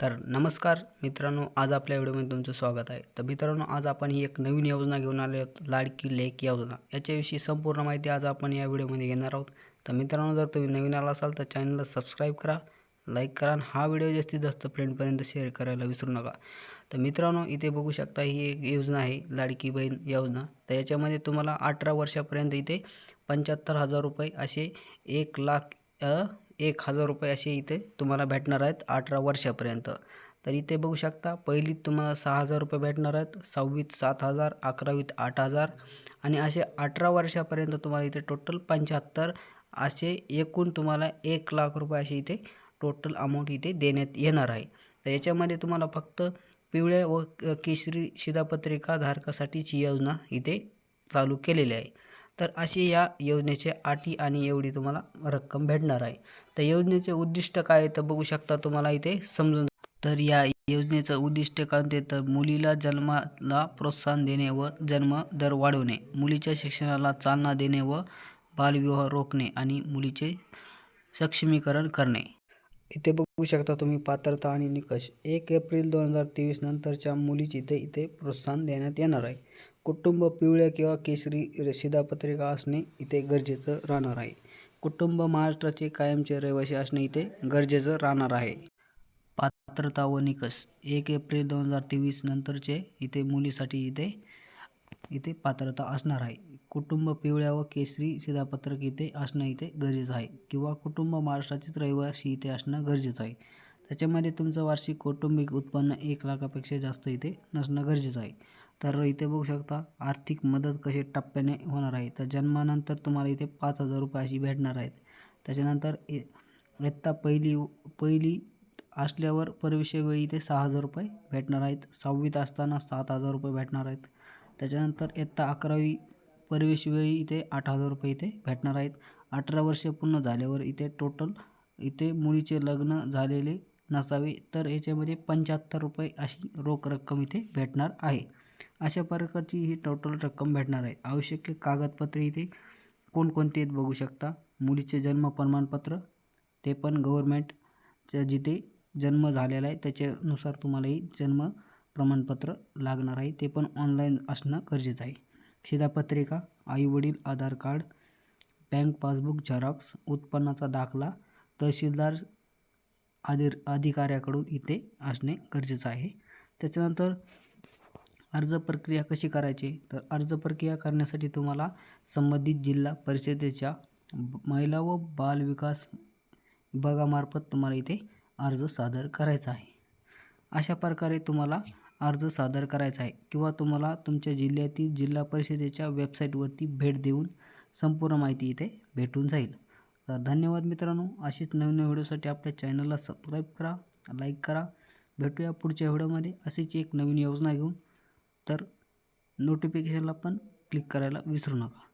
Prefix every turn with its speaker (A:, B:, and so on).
A: तर नमस्कार मित्रांनो आज आपल्या व्हिडिओमध्ये तुमचं स्वागत आहे. तर मित्रांनो आज आपण ही एक नवीन योजना घेऊन आले आहोत लाडकी लेक योजना. याच्याविषयी संपूर्ण माहिती आज आपण या व्हिडिओमध्ये घेणार आहोत. तर मित्रांनो जर तुम्ही नवीन आला असाल तर चॅनलला सबस्क्राईब करा लाईक करा आणि हा व्हिडिओ जास्तीत जास्त फ्रेंडपर्यंत शेअर करायला विसरू नका. तर मित्रांनो इथे बघू शकता ही एक योजना आहे लाडकी बहीण योजना. तर याच्यामध्ये तुम्हाला अठरा वर्षापर्यंत इथे पंच्याहत्तर हजार रुपये असे एक लाख एक हजार रुपये असे इथे तुम्हाला भेटणार आहेत अठरा वर्षापर्यंत. तर इथे बघू शकता पहिलीत तुम्हाला सहा हजार रुपये भेटणार आहेत सहावीत सात हजार अकरावीत आठ हजार आणि असे अठरा वर्षापर्यंत तुम्हाला इथे टोटल पंच्याहत्तर असे एकूण तुम्हाला एक लाख रुपये असे इथे टोटल अमाऊंट इथे देण्यात येणार आहे. तर याच्यामध्ये तुम्हाला फक्त पिवळ्या व केशरी शिधापत्रिका धारकासाठीची योजना इथे चालू केलेली आहे. तर अशी या योजनेचे अटी आणि एवढी तुम्हाला रक्कम भेटणार आहे. तर योजनेचे उद्दिष्ट काय आहे तर बघू शकता तुम्हाला इथे समजून तर या योजनेचं उद्दिष्ट काय होते तर मुलीला जन्माला प्रोत्साहन देणे व जन्म दर वाढवणे मुलीच्या शिक्षणाला चालना देणे व बालविवाह रोखणे आणि मुलीचे सक्षमीकरण करणे. इथे बघू शकता तुम्ही पात्रता आणि निकष. एक एप्रिल दोन हजार तेवीस नंतरच्या मुलीची इथे इथे प्रोत्साहन देण्यात येणार आहे. कुटुंब पिवळ्या किंवा केशरी शिधापत्रिका असणे इथे गरजेचं राहणार आहे. कुटुंब महाराष्ट्राचे कायमचे रहिवासी असणे इथे गरजेचं राहणार आहे. पात्रता व निकष. एक एप्रिल दोन हजार तेवीस नंतरचे इथे मुलीसाठी इथे इथे पात्रता असणार आहे. कुटुंब पिवळ्या व केसरी शिधापत्रक इथे असणं इथे गरजेचं आहे किंवा कुटुंब महाराष्ट्राचेच रहिवासी इथे असणं गरजेचं आहे. त्याच्यामध्ये तुमचं वार्षिक कौटुंबिक उत्पन्न एक लाखापेक्षा जास्त इथे नसणं गरजेचं आहे. तर इथे बघू शकता आर्थिक मदत कशी टप्प्याने होणार आहे. तर जन्मानंतर तुम्हाला इथे पाच हजार रुपये अशी भेटणार आहेत. त्याच्यानंतर इ- इयत्ता पहिली पहिली असल्यावर प्रवेशावेळी इथे सहा हजार रुपये भेटणार आहेत. सहावीत असताना सात हजार रुपये भेटणार आहेत. त्याच्यानंतर इयत्ता अकरावी प्रवेशवेळी इथे आठ हजार रुपये इथे भेटणार आहेत. अठरा वर्ष पूर्ण झाल्यावर इथे टोटल इथे मुलीचे लग्न झालेले नसावे. तर याच्यामध्ये पंच्याहत्तर रुपये अशी रोख रक्कम इथे भेटणार आहे. अशा प्रकारची ही टोटल रक्कम भेटणार आहे. आवश्यक कागदपत्रे इथे कोणकोणते आहेत बघू शकता. मुलीचे जन्म प्रमाणपत्र ते पण गव्हर्मेंटच्या जिथे जन्म झालेला आहे त्याच्यानुसार तुम्हालाही जन्म प्रमाणपत्र लागणार आहे. ते पण ऑनलाईन असणं गरजेचं आहे. शिधापत्रिका आईवडील Aadhaar card bank passbook xerox उत्पन्नाचा दाखला तहसीलदार आधी अधिकाऱ्याकडून इथे असणे गरजेचं आहे. त्याच्यानंतर अर्ज प्रक्रिया कशी करायची? तर अर्ज प्रक्रिया करण्यासाठी तुम्हाला संबंधित जिल्हा परिषदेच्या महिला व बाल विकास विभागामार्फत तुम्हाला इथे अर्ज सादर करायचा आहे. अशा प्रकारे तुम्हाला अर्ज सादर करायचा आहे किंवा तुम्हाला तुमच्या जिल्ह्यातील जिल्हा परिषदेच्या वेबसाईटवरती भेट देऊन संपूर्ण माहिती इथे भेटून जाईल. तर धन्यवाद मित्रांनो. अशीच नवीन नवीन व्हिडिओसाठी आपल्या चॅनलला सबस्क्राईब करा लाईक करा. भेटूया पुढच्या व्हिडिओमध्ये. अशीच एक नवीन योजना घेऊन तर नोटिफिकेशनला पण क्लिक करायला विसरू नका.